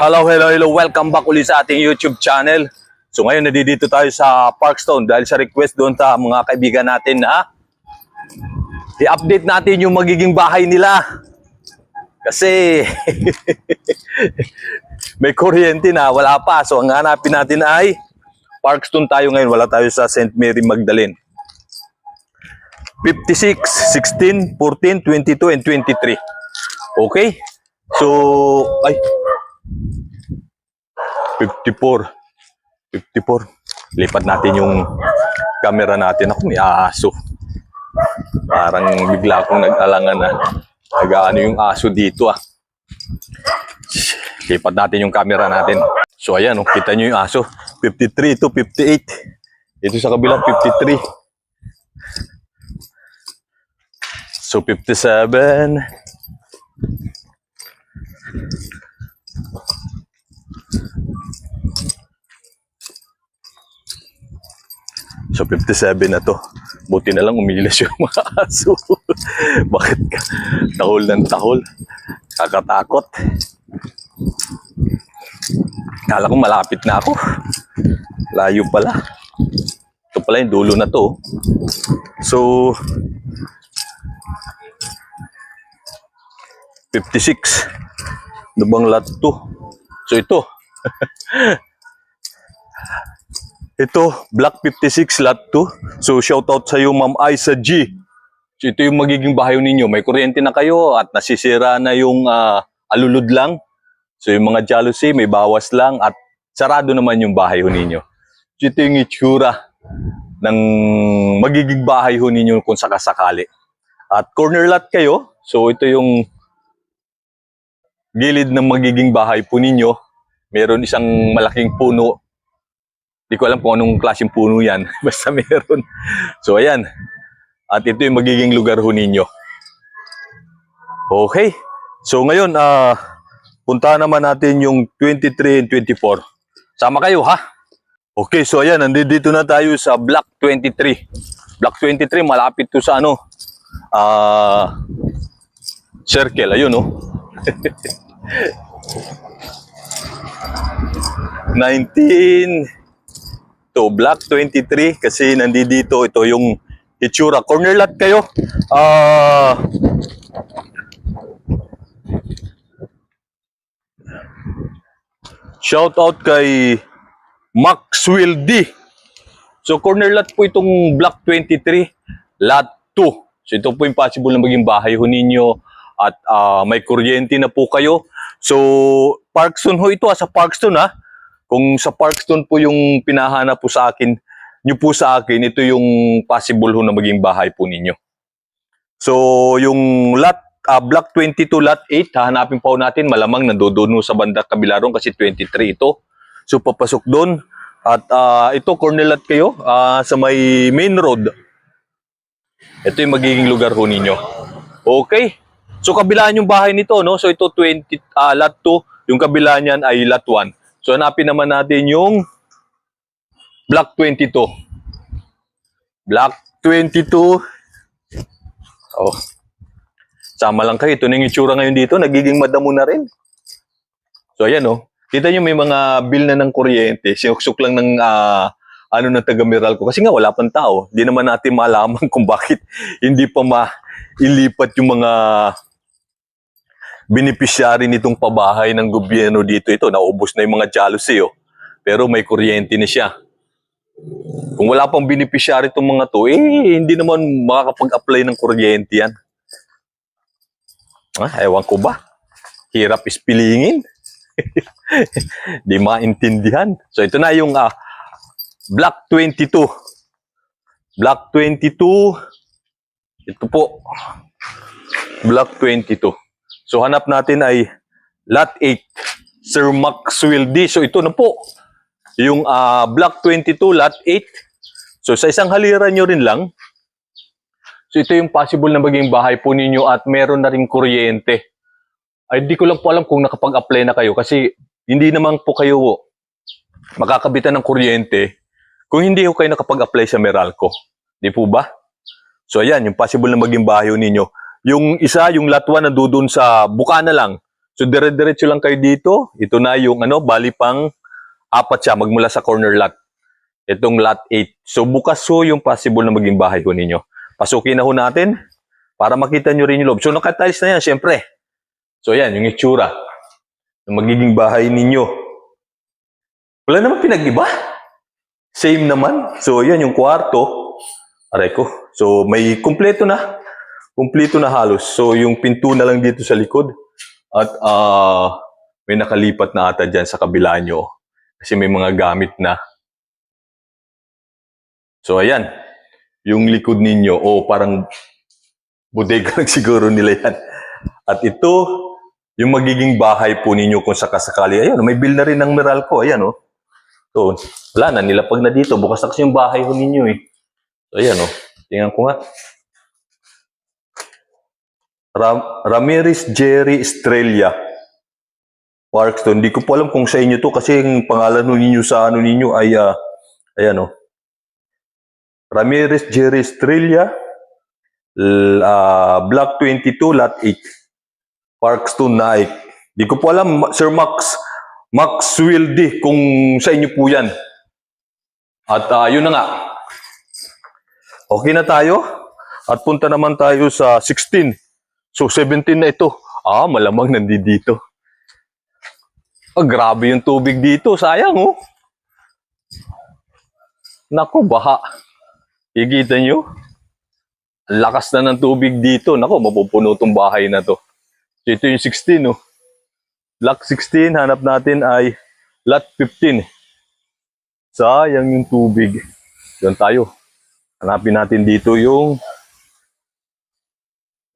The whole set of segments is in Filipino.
Hello, hello, hello. Welcome back ulit sa ating YouTube channel. So ngayon, nandito tayo sa Parkstone dahil sa request doon sa mga kaibigan natin na i-update natin yung magiging bahay nila. Kasi may kuryente na, wala pa. So ang hanapin natin ay Parkstone tayo ngayon. Wala tayo sa St. Mary Magdalene. 56, 16, 14, 22, and 23. Okay? So, ay, 54. 54. Lipat natin yung camera natin. Ako, may aso. Parang bigla akong nag-alangan na nag-ano yung aso dito ah. Lipat natin yung camera natin. So ayan, oh, kita nyo yung aso. 53 to 58. Ito sa kabila, 53. So 57. So 57 na to. Buti na lang umilis yung mga aso. Bakit ka? Tahol ng tahol. Kakatakot. Kala ko malapit na ako. Layo pala. Ito pala yung dulo na to. So, 56. Ano lot to? So ito. ito, Block 56 lot 2. So shout out sa iyo Ma'am Isa G. So ito yung magiging bahay ninyo. May kuryente na kayo at nasisira na yung ah, alulod lang. So yung mga jealousy, may bawas lang at sarado naman yung bahay ninyo. So ito yung itsura ng magiging bahay ninyo kung sakasakali. At corner lot kayo. So ito yung gilid ng magiging bahay po ninyo. Meron isang malaking puno. Di ko alam kung anong klaseng puno yan. Basta meron. So ayan. At ito yung magiging lugar ho ninyo. Okay. So ngayon, ah puntahan naman natin yung 23 and 24. Sama kayo ha? Okay, so ayan, nandito na tayo sa Block 23. Block 23, malapit to sa ano, ah, circle, ayun oh. 19 to Block 23 kasi nandito ito yung itsura. Corner lot kayo. Ah, shout out kay Maxwell D. So corner lot po itong Block 23, lot 2. So ito po yung possible na maging bahay ho ninyo at ah, may kuryente na po kayo. So Parkstone ho ito, ah, sa Parkstone ha. Kung sa Parkstone po yung pinahanap po sa akin, nyo po sa akin, ito yung possible ho na maging bahay po ninyo. So yung lot, ah, Block 22, lot 8, hahanapin pa natin, malamang nandoon ho sa banda kabila ron kasi 23 ito. So papasok doon. At ah, ito, corner lot kayo ah, sa may main road. Ito yung magiging lugar ho ninyo. Okay. So kabilaan yung bahay nito, no? So ito 20 ah, lot 2, yung kabila niyan ay lot 1. So hanapin naman natin yung block 22. Block 22. Oh. Sama lang kayo. Ito na yung itsura ngayon dito. Nagiging madamo na rin. So ayan oh. Kita nyo may mga bill na ng kuryente. Sinuksok lang ng ah, ano ng taga Meralco. Kasi nga wala pang tao. Di naman natin malaman kung bakit hindi pa mailipat yung mga beneficiary nitong pabahay ng gobyerno dito. Ito, naubos na yung mga jealousy. Oh. Pero may kuryente na siya. Kung wala pang beneficiary itong mga to, eh, hindi naman makakapag-apply ng kuryente yan. Ah, ewan ko ba? Hirap ispilingin. Di maintindihan. So ito na yung ah, Block 22. Block 22. Ito po. Block 22. So hanap natin ay Lot 8. Sir Maxwell D. So ito na po. Yung ah, Block 22, Lot 8. So sa isang haliran nyo rin lang. So ito yung possible na maging bahay po ninyo at meron na rin kuryente. Ay di ko lang po alam kung nakapag-apply na kayo kasi hindi naman po kayo makakabitan ng kuryente kung hindi ko kayo nakapag-apply sa Meralco. Di po ba? So ayan, yung possible na maging bahay ninyo. Yung isa, yung lot 1 nandoon sa Bukana lang. So dire-diretso lang kayo dito. Ito na yung ano, bali pang apat siya magmula sa corner lot. Itong lot 8. So bukas ho yung possible na maging bahay ko ninyo. Pasukin na ho natin para makita nyo rin yung loob. So nakatiles na yan, syempre. So yan, yung itsura ng magiging bahay ninyo. Wala naman pinag-iba. Same naman. So yan yung kwarto. Aray ko. So may kumpleto na. Kumpleto na halos. So yung pinto na lang dito sa likod. At ah may nakalipat na ata dyan sa kabila nyo. Kasi may mga gamit na. So ayan. Yung likod ninyo. O parang bodega lang siguro nila yan. At ito, yung magiging bahay po ninyo kung sakasakali. Ayun, may bill na rin ng Meralco. Ayan, oh. So, wala na, nilapag na dito. Bukas na kasi yung bahay ko ninyo, eh. So, ayan, oh. Tingnan ko nga. Ram Ramirez Jerry Estrella. Parkstone. Hindi ko po alam kung sa inyo to kasi yung pangalan ninyo sa ano ninyo ay, ah, ayan, oh. Ramirez Jerry Estrella. L- ah, Block 22, Lot 8. Parkstone Naik. Di ko po alam, Sir Max, Max Wilde, kung sa inyo po yan. At ah, yun na nga. Okay na tayo. At punta naman tayo sa 16. So 17 na ito. Ah, malamang nandito. Ah, grabe yung tubig dito. Sayang, oh. Nako, baha. Ikita nyo? Lakas na ng tubig dito. Nako, mapupuno tong bahay na to. So, ito yung 16, no? Lot 16, hanap natin ay lot 15. Sayang yung tubig. Doon tayo. Hanapin natin dito yung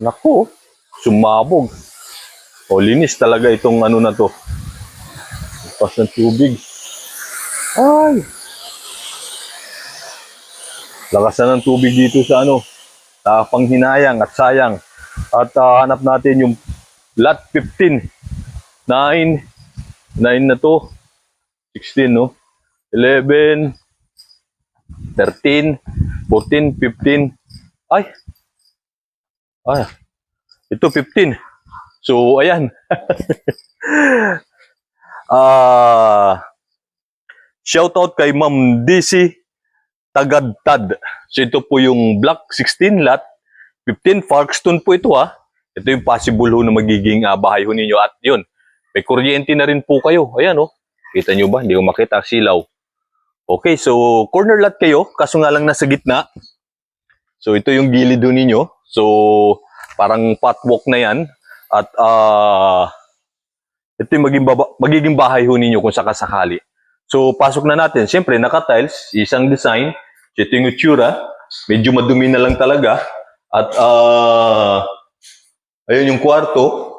Nako, sumabog. O, linis talaga itong ano na to. Pas ng tubig. Ay! Lakas na ng tubig dito sa ano, sa panghinayang at sayang. At ah, hanap natin yung lot 15. 9. 9 na to. 16, no? 11. 13. 14. 15. Ay! Ay. Ito 15. So, ayan. Ah, shout out kay Ma'am DC Tagadtad. So ito po yung Block 16 lot 15 Parkstone po ito ha. Ito yung possible ho na magiging ah, bahay ho ninyo at yun. May kuryente na rin po kayo. Ayan oh. Kita nyo ba? Hindi ko makita silaw. Okay, so corner lot kayo. Kaso nga lang nasa gitna. So ito yung gilid ho ninyo. So parang patwalk na yan. At ah ito yung maging, baba, magiging bahay ho ninyo kung sakasakali. So, pasok na natin. Siyempre, naka-tiles, isang design. So, ito yung itsura. Medyo madumi na lang talaga. At, ah, ayun yung kwarto.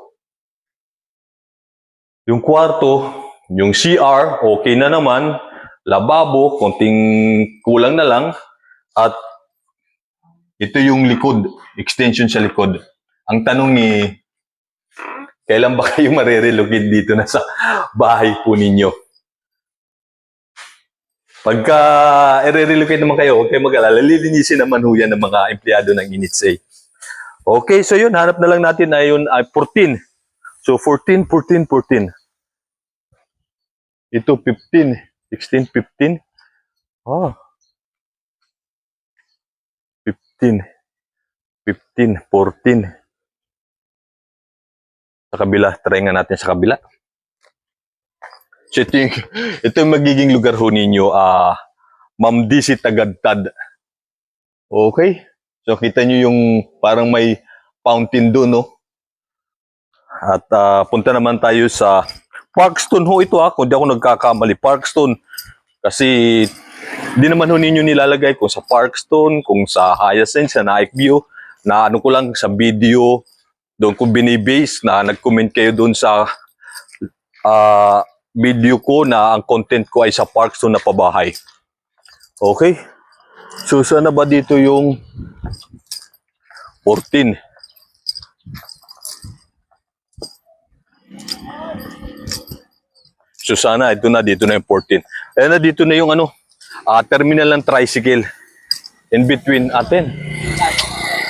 Yung kwarto, yung CR, okay na naman. Lababo, konting kulang na lang. At, ito yung likod, extension sa likod. Ang tanong ni kailan ba kayo marerelocate dito na sa bahay po ninyo? Pagka i-relocate naman kayo, huwag kayo mag-alala. Lilinisin naman ho yan ng mga empleyado ng Initsay. Okay, so yun, hanap na lang natin na yun ay 14. So 14, 14, 14. Ito 15, 16, 15. Ah. 15, 15, 14 sa kabila. Try nga natin sa kabila. So ito yung, ito yung magiging lugar ho ninyo, ah, Ma'am DC Tagadtad. Okay? So kita nyo yung parang may fountain doon, no? At ah, punta naman tayo sa Parkstone ho ito ha, kung di ako nagkakamali. Parkstone. Kasi di naman ho ninyo nilalagay kung sa Parkstone, kung sa Hyacinth, sa Nike View, na ano ko lang sa video, doon ko binibase na nag-comment kayo doon sa ah, video ko na ang content ko ay sa Parkstone na pabahay. Okay? So, sana ba dito yung 14? So, sana ito na, dito na yung 14. Ayan na, dito na yung ano, ah, terminal ng tricycle. In between atin.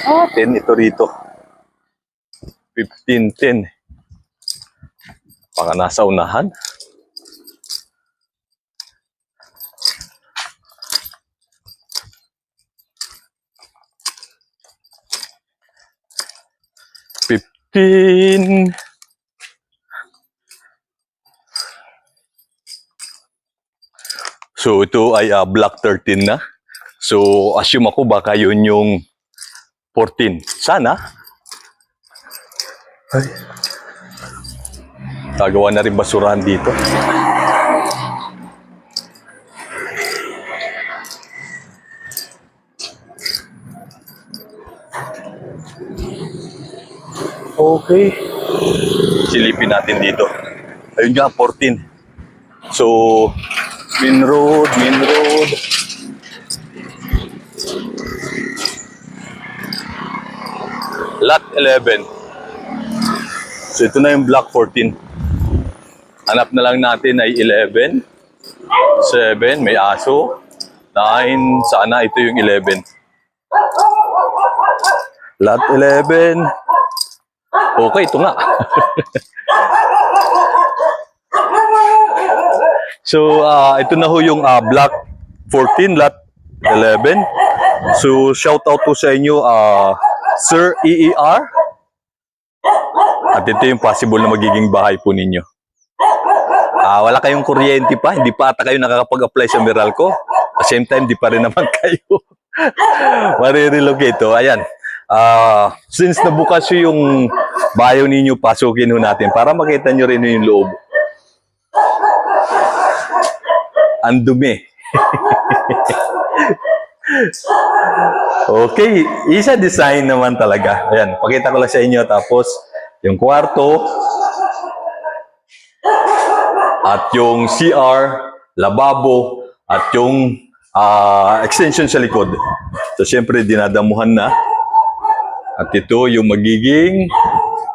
10 ito rito. 15, 10. Baka nasa unahan. Fifteen. So ito ay ah, Black 13 na. So assume ako baka yun yung 14. Sana. Ay. Gagawa na rin basurahan dito. Okay. Silipin natin dito. Ayun nga, 14. So, main road, main road. Lot 11. So, ito na yung block 14. Hanap na lang natin ay 11, 7, may aso, 9, sana ito yung 11. Lot 11. Okay, ito nga. so, ah, ito na ho yung ah, block 14, lot 11. So, shout out po sa inyo, ah, Sir EER. At ito yung possible na magiging bahay po ninyo. Ah, wala kayong kuryente pa, hindi pa ata kayo nakakapag-apply sa Meralco. At same time, di pa rin naman kayo marirelocate. Oh, ayan. Ah, since nabukas yung bayo ninyo, pasukin ho natin para makita nyo rin yung loob. Ang dumi. okay, isa design naman talaga. Ayan, pakita ko lang sa inyo. Tapos, yung kwarto, at yung CR, lababo, at yung ah, extension sa likod. So, syempre, dinadamuhan na. At ito yung magiging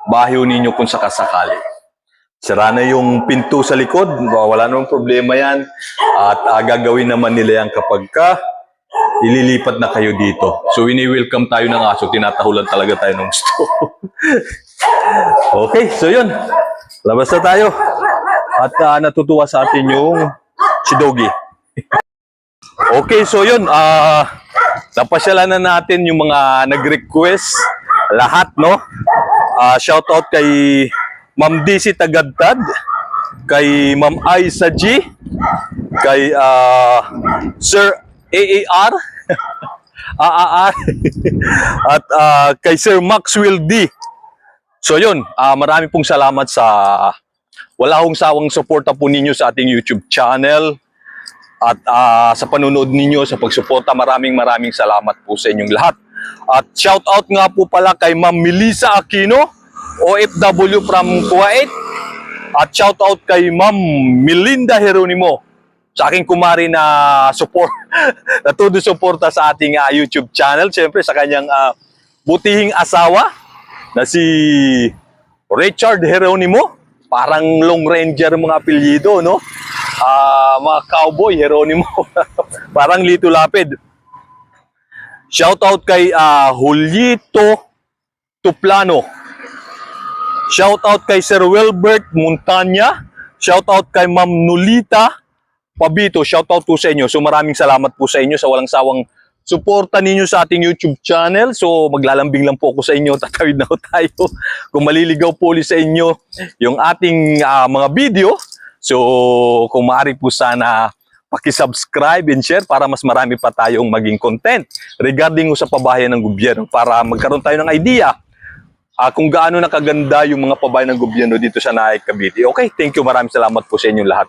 bahay ninyo kung sakasakali. Sira na yung pinto sa likod, wala namang problema yan. At ah, gagawin naman nila yan kapag ka ililipat na kayo dito. So, ini-welcome tayo ng aso, tinatahulan talaga tayo ng gusto. okay, so yun. Labas na tayo. At ah, natutuwa sa atin yung Doggy. okay, so yun. Ah, napasyalan na natin yung mga nag-request. Lahat, no? Ah, shout out kay Ma'am DC Tagadtad, kay Ma'am Aisa G, kay ah, Sir AAR, AAR, at ah, kay Sir Maxwell D. So yun, ah, marami pong salamat sa wala hong sawang suporta po ninyo sa ating YouTube channel at ah, sa panonood ninyo, sa pagsuporta. Maraming maraming salamat po sa inyong lahat. At shout out nga po pala kay Ma'am Melissa Aquino, OFW from Kuwait. At shout out kay Ma'am Melinda Jeronimo sa aking kumari na support na todo suporta sa ating ah, YouTube channel. Siyempre sa kanyang ah, butihing asawa na si Richard Jeronimo. Parang Long Ranger ang mga apelyido, no? Ah, mga cowboy, Jeronimo. Parang Lito Lapid. Shout out kay ah, Julito Tuplano. Shout out kay Sir Wilbert Montanya. Shout out kay Ma'am Nulita Pabito. Shout out po sa inyo. So maraming salamat po sa inyo sa walang sawang suporta ninyo sa ating YouTube channel. So maglalambing lang po ako sa inyo. Tatawid na tayo. Kung maliligaw po ulit sa inyo yung ating ah, mga video. So kung maaari po sana paki-subscribe and share para mas marami pa tayong maging content regarding sa pabahayan ng gobyerno para magkaroon tayo ng idea ah, kung gaano nakaganda yung mga pabayan ng gobyerno dito sa Naik Cavite. Okay, thank you. Maraming salamat po sa inyong lahat.